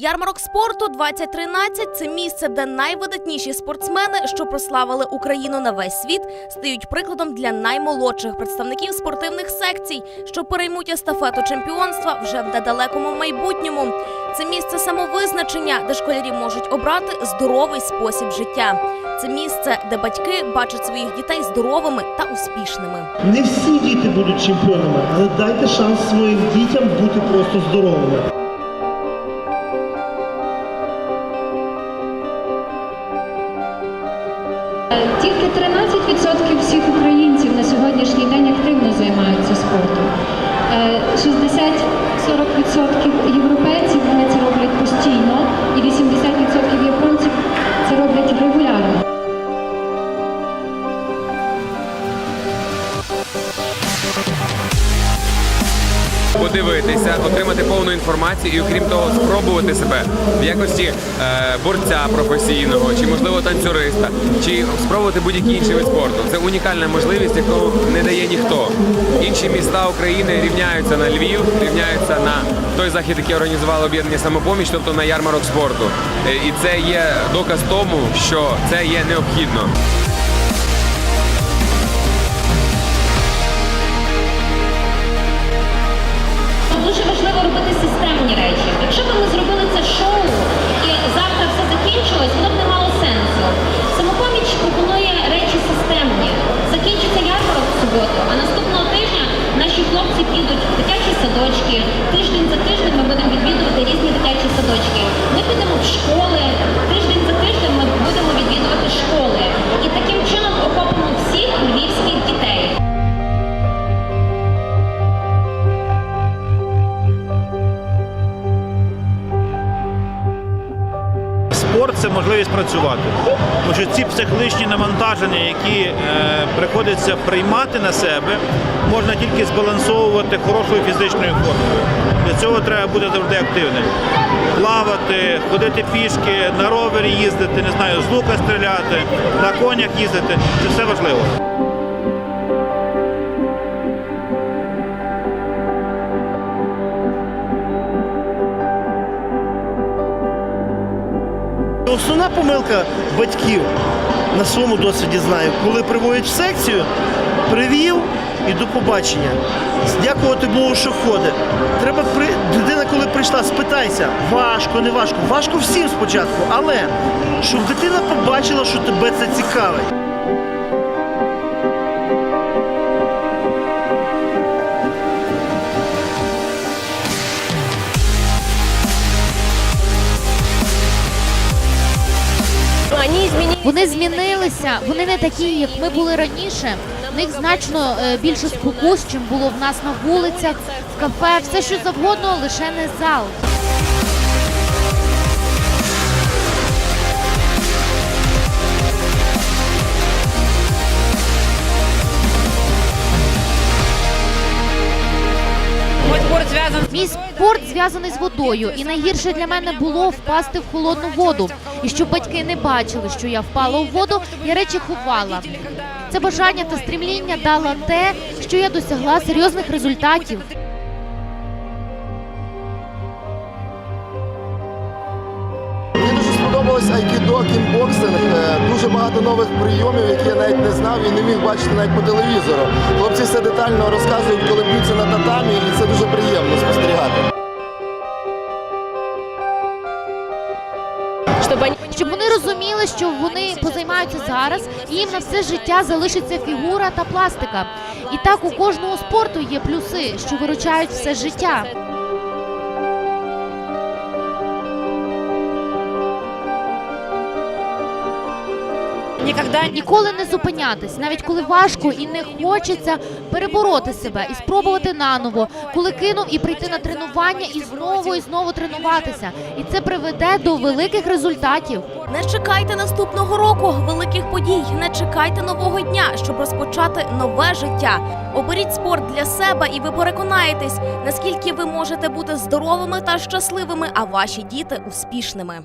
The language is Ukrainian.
Ярмарок спорту 2013 – це місце, де найвидатніші спортсмени, що прославили Україну на весь світ, стають прикладом для наймолодших представників спортивних секцій, що переймуть естафету чемпіонства вже в недалекому майбутньому. Це місце самовизначення, де школярі можуть обрати здоровий спосіб життя. Це місце, де батьки бачать своїх дітей здоровими та успішними. Не всі діти будуть чемпіонами, але дайте шанс своїм дітям бути просто здоровими. 13% всіх українців на сьогоднішній день активно займаються спортом. Е, 60-40% європейців вони це роблять постійно, і 80% японців це роблять регулярно. Подивитися, отримати повну інформацію і, окрім того, спробувати себе в якості е, борця професійного, чи можливо танцюриста, чи спробувати будь-який інший вид спорту. Це унікальна можливість, яку не дає ніхто. Інші міста України рівняються на Львів, рівняються на той захід, який організувало об'єднання самопоміч, тобто на ярмарок спорту. Е, І це є доказ тому, що це є необхідно. Хлопці підуть в дитячі садочки. Тиждень за тиждень ми будемо відвідувати різні дитячі садочки. Ми підемо в школи. Спорт це можливість працювати. Тому що ці психологічні навантаження, які е, приходиться приймати на себе, можна тільки збалансовувати хорошою фізичною формою. Для цього треба бути завжди активним. Плавати, ходити пішки, на ровері їздити, не знаю, з лука стріляти, на конях їздити це все важливо. Основна помилка батьків на своєму досвіді знаю, коли приводять в секцію, привів і до побачення. Дякувати Богу, що ходить. Треба при дитина, коли прийшла, спитайся, важко, не важко. Важко всім спочатку, але щоб дитина побачила, що тебе це цікавить. Вони змінилися, вони не такі, як ми були раніше. В них значно е, більше спокус, чим було в нас на вулицях, в кафе, все що завгодно, лише не зал. Спорт зв'язаний з водою, і найгірше для мене було впасти в холодну воду. І щоб батьки не бачили, що я впала у воду, я речі ховала. Це бажання та стрімління дало те, що я досягла серйозних результатів. Сподобалось айкідо, кімбоксинг. Е, Дуже багато нових прийомів, які я навіть не знав і не міг бачити навіть по телевізору. Хлопці все детально розказують, коли б'ються на татамі, Щоб вони розуміли, що вони позаймаються зараз, і їм на все життя залишиться фігура та пластика. І так у кожного спорту є плюси, що виручають все життя. Ніколи не зупинятись, навіть коли важко і не хочеться перебороти себе і спробувати наново, коли кинув і прийти на тренування і знову і знову тренуватися. І це приведе до великих результатів. Не чекайте наступного року великих подій. Не чекайте нового дня, щоб розпочати нове життя. Оберіть спорт для себе, і ви переконаєтесь, наскільки ви можете бути здоровими та щасливими, а ваші діти успішними.